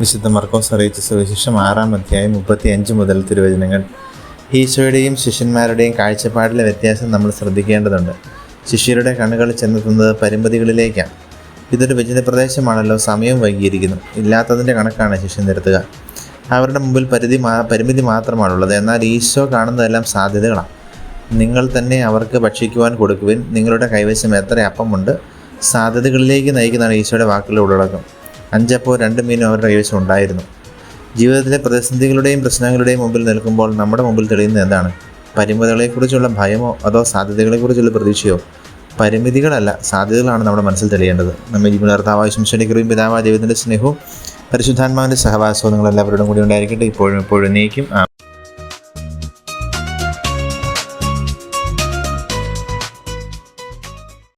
വിശുദ്ധ മർക്കോസ് അറിയിച്ച സുവിശേഷം ആറാം അധ്യായം മുപ്പത്തി അഞ്ച് മുതൽ തിരുവചനങ്ങൾ. ഈശോയുടെയും ശിഷ്യന്മാരുടെയും കാഴ്ചപ്പാടിലെ വ്യത്യാസം നമ്മൾ ശ്രദ്ധിക്കേണ്ടതുണ്ട്. ശിഷ്യരുടെ കണ്ണുകൾ ചെന്നെത്തുന്നത് പരിമിതികളിലേക്കാണ്. ഇതൊരു വിജയ പ്രദേശമാണല്ലോ സമയം വൈകിയിരിക്കുന്നു. ഇല്ലാത്തതിന്റെ കണക്കാണ് ശിഷ്യൻ നിരത്തുക. അവരുടെ മുമ്പിൽ പരിധി മാ പരിമിതി മാത്രമാണുള്ളത്. എന്നാൽ ഈശോ കാണുന്നതെല്ലാം സാധ്യതകളാണ്. നിങ്ങൾ തന്നെ അവർക്ക് ഭക്ഷിക്കുവാൻ കൊടുക്കുവിൻ. നിങ്ങളുടെ കൈവശം എത്ര അപ്പമുണ്ട്. സാധ്യതകളിലേക്ക് നയിക്കുന്നതാണ് ഈശോയുടെ വാക്കുകളുടെ ഉള്ളടക്കം. അഞ്ചപ്പോ രണ്ട് മീനും അവരുടെ കൈവശം ഉണ്ടായിരുന്നു. ജീവിതത്തിലെ പ്രതിസന്ധികളുടെയും പ്രശ്നങ്ങളുടെയും മുമ്പിൽ നിൽക്കുമ്പോൾ നമ്മുടെ മുമ്പിൽ തെളിയുന്നത് എന്താണ്? പരിമിതികളെക്കുറിച്ചുള്ള ഭയമോ അതോ സാധ്യതകളെക്കുറിച്ചുള്ള പ്രതീക്ഷയോ? പരിമിതികളല്ല സാധ്യതകളാണ് നമ്മുടെ മനസ്സിൽ തെളിയേണ്ടത്. നമ്മെ ജീവിതാർത്ഥാവായ ശംശനിക്കറിയും പിതാവായ ദൈവത്തിന്റെ സ്നേഹവും പരിശുദ്ധാത്മാവിന്റെ സഹവാസവും നിങ്ങളെല്ലാവരോടും കൂടി ഉണ്ടായിരിക്കട്ടെ. ഇപ്പോഴും എപ്പോഴും നീക്കും